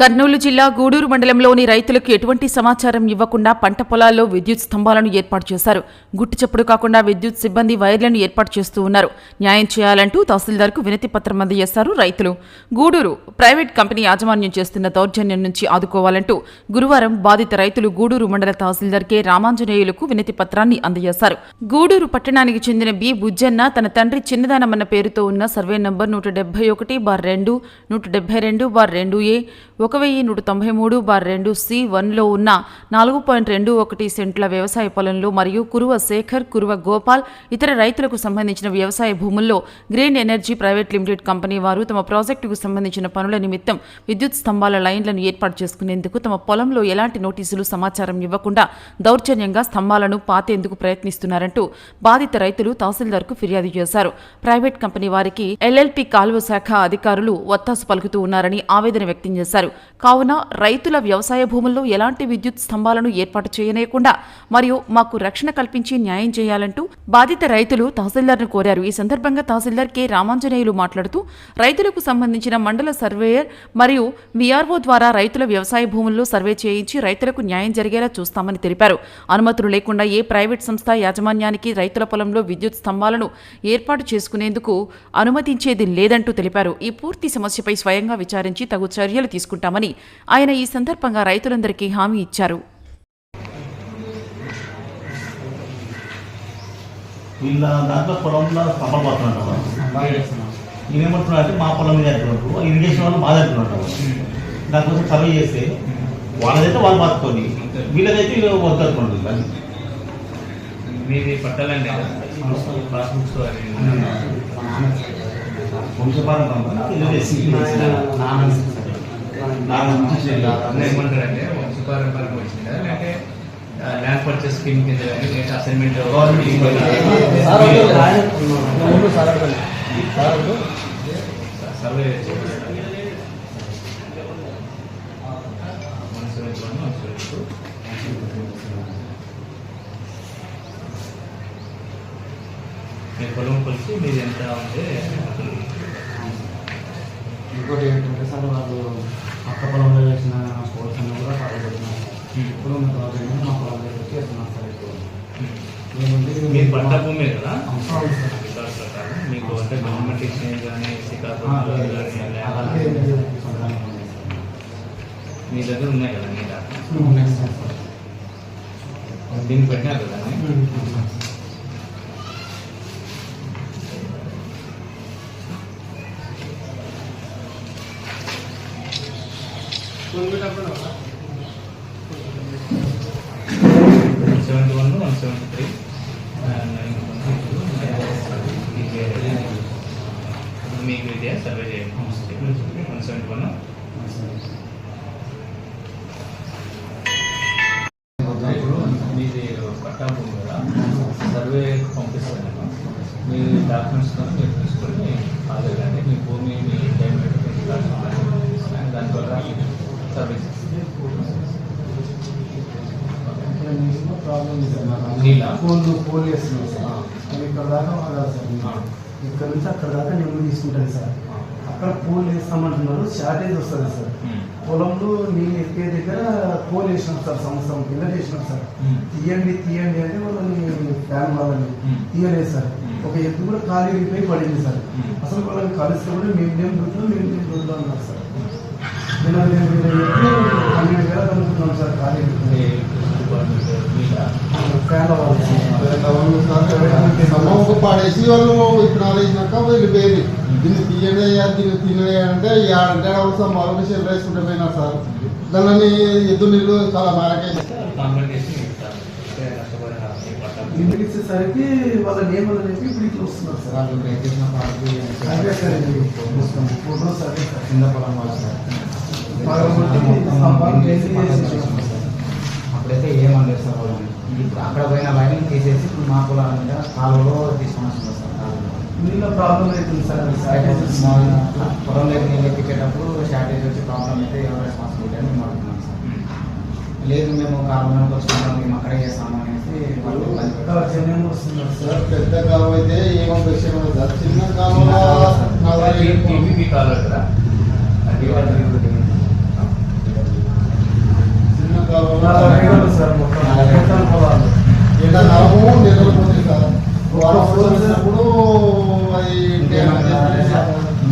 కర్నూలు జిల్లా గూడూరు మండలంలోని రైతులకు ఎటువంటి సమాచారం ఇవ్వకుండా పంట పొలాల్లో విద్యుత్ స్తంభాలను ఏర్పాటు చేశారు. గుట్టు చప్పుడు కాకుండా విద్యుత్ సిబ్బంది వైర్లను ఏర్పాటు చేస్తూ ఉన్నారు. న్యాయం చేయాలంటూ తహసీల్దార్కు వినతి పత్రం అందజేశారు రైతులు. గూడూరు ప్రైవేట్ కంపెనీ యాజమాన్యం చేస్తున్న దౌర్జన్యం నుంచి ఆదుకోవాలంటూ గురువారం బాధిత రైతులు గూడూరు మండల తహసీల్దార్ కె. రామాంజనేయులకు వినతి పత్రాన్ని అందజేశారు. గూడూరు పట్టణానికి చెందిన బి. బుజ్జన్న తన తండ్రి చిన్నదానమన్న పేరుతో ఉన్న సర్వే నంబర్ నూట డెబ్బై ఒకటి బార్ రెండు నూట డెబ్బై రెండు బార్ రెండు ఏ ఒక వెయ్యి నూట తొంభై మూడు బార్ రెండు సి వన్లో ఉన్న నాలుగు పాయింట్ రెండు ఒకటి సెంట్ల వ్యవసాయ పొలంలో మరియు కురువ శేఖర్ కురువ గోపాల్ ఇతర రైతులకు సంబంధించిన వ్యవసాయ భూముల్లో green energy private limited company వారు తమ ప్రాజెక్టుకు సంబంధించిన పనుల నిమిత్తం విద్యుత్ స్తంభాల లైన్లను ఏర్పాటు చేసుకునేందుకు తమ పొలంలో ఎలాంటి నోటీసులు సమాచారం ఇవ్వకుండా దౌర్జన్యంగా స్తంభాలను పాతేందుకు ప్రయత్నిస్తున్నారంటూ బాధిత రైతులు తహసీల్దార్కు ఫిర్యాదు చేశారు. ప్రైవేట్ కంపెనీ వారికి ఎల్ఎల్పి కాలువ శాఖ అధికారులు ఒత్తాసు పలుకుతూ ఉన్నారని ఆవేదన వ్యక్తం చేశారు. కావున రైతుల వ్యవసాయ భూముల్లో ఎలాంటి విద్యుత్ స్తంభాలను ఏర్పాటు చేయనేయకుండా మరియు మాకు రక్షణ కల్పించి న్యాయం చేయాలంటూ బాధిత రైతులు తహసీల్దార్ను కోరారు. ఈ సందర్భంగా తహసీల్దార్ కె. రామాంజనేయులు మాట్లాడుతూ రైతులకు సంబంధించిన మండల సర్వేయర్ మరియు విఆర్ఓ ద్వారా రైతుల వ్యవసాయ భూముల్లో సర్వే చేయించి రైతులకు న్యాయం జరిగేలా చూస్తామని తెలిపారు. అనుమతులు లేకుండా ఏ ప్రైవేట్ సంస్థ యాజమాన్యానికి రైతుల పొలంలో విద్యుత్ స్తంభాలను ఏర్పాటు చేసుకునేందుకు అనుమతించేది లేదంటూ తెలిపారు. ఈ పూర్తి సమస్యపై స్వయంగా విచారించి తగు చర్యలు తీసుకుంటామని ఆయన ఈ సందర్భంగా రైతులందరికీ హామీ ఇచ్చారు. వీళ్ళ దాంట్లో పొలంలో స్తంభాలు పడుతున్నట్టు ఈయన ఏమంటున్నారు అంటే మా పొలం మీద అంటున్నట్టు ఇరిగేషన్ వాళ్ళు మా దగ్గర ఉంటున్నారు దానికోసం సర్వే చేస్తే వాళ్ళదైతే వాళ్ళు వీళ్ళదైతే వీళ్ళు వద్దనుకోండి అది మీది పట్టాలండి. పాస్బుక్స్ అవి వంశపారం అన్నీ ఏమంటారంటే వంశపారంపరంగా వచ్చిందా లేకపోతే ల్యాండ్ పర్చేస్ స్కీమ్ కింద కానీ లేకపోతే అసైన్మెంట్ సర్వే మీ పొలం కొలిసి మీది ఎంత ఉంటే అసలు ఇంకోటి ఏంటంటే సార్ వాళ్ళు పక్క పొలంలో వేసిన స్పోర్ట్స్ అన్ని కూడా పాల్గొడుతున్నారు ఇప్పుడు ఉన్న ప్రాజెక్ట్ మా పొలం దగ్గరికి వేస్తున్నారు సార్ ఇప్పుడు మేము మీ పంట భూమి కదా? ప్రకారం. మీకు అంటే గవర్నమెంట్ ఇచ్చినవి కానీ సార్. మీ దగ్గర ఉన్నాయి కదా మీ సార్. దీన్ని పెట్టినారు కదా? Seventy one one seventy three. మీకు ఇదే సర్వే చేయండి వన్ సెవెంటీ వన్ ఇప్పుడు మీది పట్టా భూమి కదా సర్వే పంపిస్తాను నేను. మీ డాక్యుమెంట్స్ కానీ మీరు తీసుకొని హాజరుగానే మీ భూమి మీ టైం దాని ద్వారా సర్వే ఇక్కడ నీళ్ళలో ప్రాబ్లం ఉంది సార్ నాకు. నీళ్ళా? పోలు పోలు వేస్తున్నాం సార్ ఆ. నేను ఇక్కడ దాకా రాదు సార్ ఆ. ఇక్కడ నుంచి అక్కడ దాకా నేను తీసుకుంటాను సార్ అక్కడ పోలు వేస్తామంటున్నారు షార్టేజ్ వస్తుంది సార్ పొలంలో నీళ్ళు ఎక్కే దగ్గర పోల్ వేసినాం సార్ సంవత్సరం కింద వేసినాం సార్ తీయండి తీయండి అంటే వాళ్ళని ఫ్యాన్ వాళ్ళని Hmm. తీయలేదు సార్ Hmm. ఒక ఎత్తు కూడా ఖాళీ అయిపోయి పడింది సార్ Hmm. అసలు వాళ్ళని కలిస్తే కూడా మేము మేము దుడ్డు మేము మేము దుడ్డు అన్నారు సార్ నేను నేను పన్నెండు వేల సార్ ఖాళీ ఫ్యాన్ సమూహకు పాడేసి వాళ్ళు విత్తనాలు వేసినాక వీళ్ళు వేరు. దీన్ని తీయడే దీన్ని తినడే అంటే అంటే అవసరం. వాళ్ళకి షెల్ వేసుకుంటే పోయినా సార్. దాన్ని ఎద్దు నీళ్ళు చాలా మేరకేసి. ఇంటికి ఇచ్చేసరికి వాళ్ళ నియమాలు చెప్పి ఇప్పుడు వస్తున్నారు సార్. అదే సార్ ఇది. పుస్తకం ఫోటోస్ అదే సార్. కింద పొలం వాళ్ళు సార్. అప్పుడైతే ఏమనలేదు సార్ వాళ్ళని. ఇప్పుడు అక్కడ పోయిన లైన్ తీసేసి ఇప్పుడు మా పొలాల మీద కాలువలో తీసుకొని వస్తుంది సార్. నీళ్ళ ప్రాబ్లం అవుతుంది సార్? షార్టేజ్ పొలం దగ్గర నీళ్ళు ఎక్కించేటప్పుడు షార్టేజ్ వచ్చి ప్రాబ్లం అయితే ఎవరు రెస్పాన్సిబిలిటీ అని మేము అడుగుతున్నాం సార్. లేదు మేము కాలువలోకి వచ్చినాం మేము అక్కడే చేస్తాము అనేసి వాళ్ళు. జనం వస్తున్నారు సార్. పెద్ద కాలం అయితే ఏమో విషయం సార్ చిన్న కావాలి కదా. అది అది వాళ్ళు నలభై ఎకరాలు సార్ మొత్తం మొత్తం పొలాలు ఎండాకాలము నీళ్ళు పోతాయి సార్ వారం వచ్చినప్పుడు అవి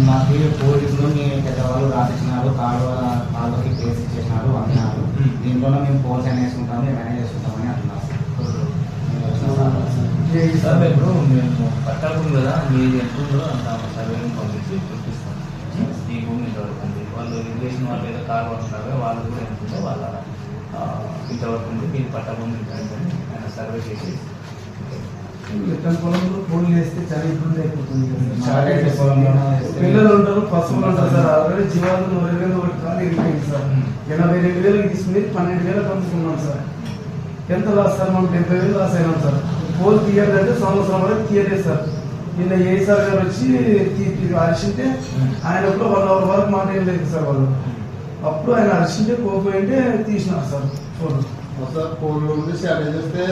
మాకు పోలీసులు మీ పెద్దవాళ్ళు రాసిచ్చినారు కాలువ కాలువకి కేసు ఇచ్చేసినారు అన్నారు. దీంట్లోనే మేము పోల్స్ అని వేసుకుంటాము మేనేజ్ చేసుకుంటామని అంటున్నారు సార్. సార్ సార్ ఇప్పుడు మేము పట్టాభూమి కదా మీది ఎంత ఉందో అంత సర్వేని పంపించి చూపిస్తాం ఈ భూమి వాళ్ళు ఇరిగేషన్ వాళ్ళు ఏదో కారు అంటున్నారు వాళ్ళు కూడా ఎంత ఉందో వాళ్ళ ఇంతవరకు ఉంది మీ పట్టాభూమి ఉందని ఆయన సర్వే చేసి ఎక్కడ పొలంలో పూలు వేస్తే చాలా ఇబ్బంది అయిపోతుంది పిల్లలు ఉంటారు పశువులు ఉంటారు సార్. ఆల్రెడీ జీవాలు నూరు వేలు ఒకటి కాదు ఇరిపోయింది సార్. ఎనభై రెండు వేలకు తీసుకుని పన్నెండు వేలకు అమ్ముకున్నాం సార్. ఎంత లాస్ సార్? మనం డెబ్బై వేలు లాస్ అయినాం సార్. పోల్ తీయాలంటే సంవత్సరం వరకు తీయలేదు సార్. నిన్న ఏ సార్ గారు వచ్చి అరిచింటే ఆయన కూడా వన్ అవర్ వరకు మాట ఏం లేదు సార్ వాళ్ళు. అప్పుడు ఆయన అరిచింటే కోపోయింటే తీసినారు సార్ ఫోన్. సార్ ఫోన్ నుండి షార్టేజ్ వస్తే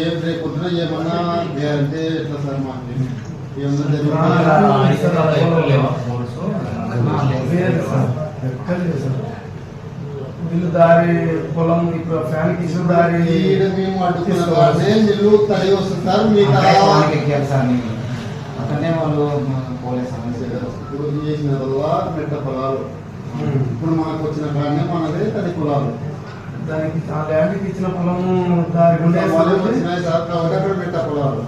ఏం రేపొద్దున ఏమన్నా గ్యారంటీ ఎట్లా సార్ మాకు? సార్. సార్. వీళ్ళు దారి పొలం ఇప్పుడు ఫ్యాన్ ఇచ్చిన దారి మేము అడ్డుకున్న నిల్లు తడి వస్తుంది సార్. మీకు ఎక్కారు సార్ వాళ్ళు పోలీస్ సమస్య ఇప్పుడు చేసిన మెట్ట పొలాలు. ఇప్పుడు మనకు వచ్చిన కాడనే మనదే తడి పొలాలు. దానికి ఆ ల్యాండ్కి ఇచ్చిన పొలము ఉండే వచ్చినాయి సార్ కాబట్టి అక్కడ మెట్ట పొలాలు.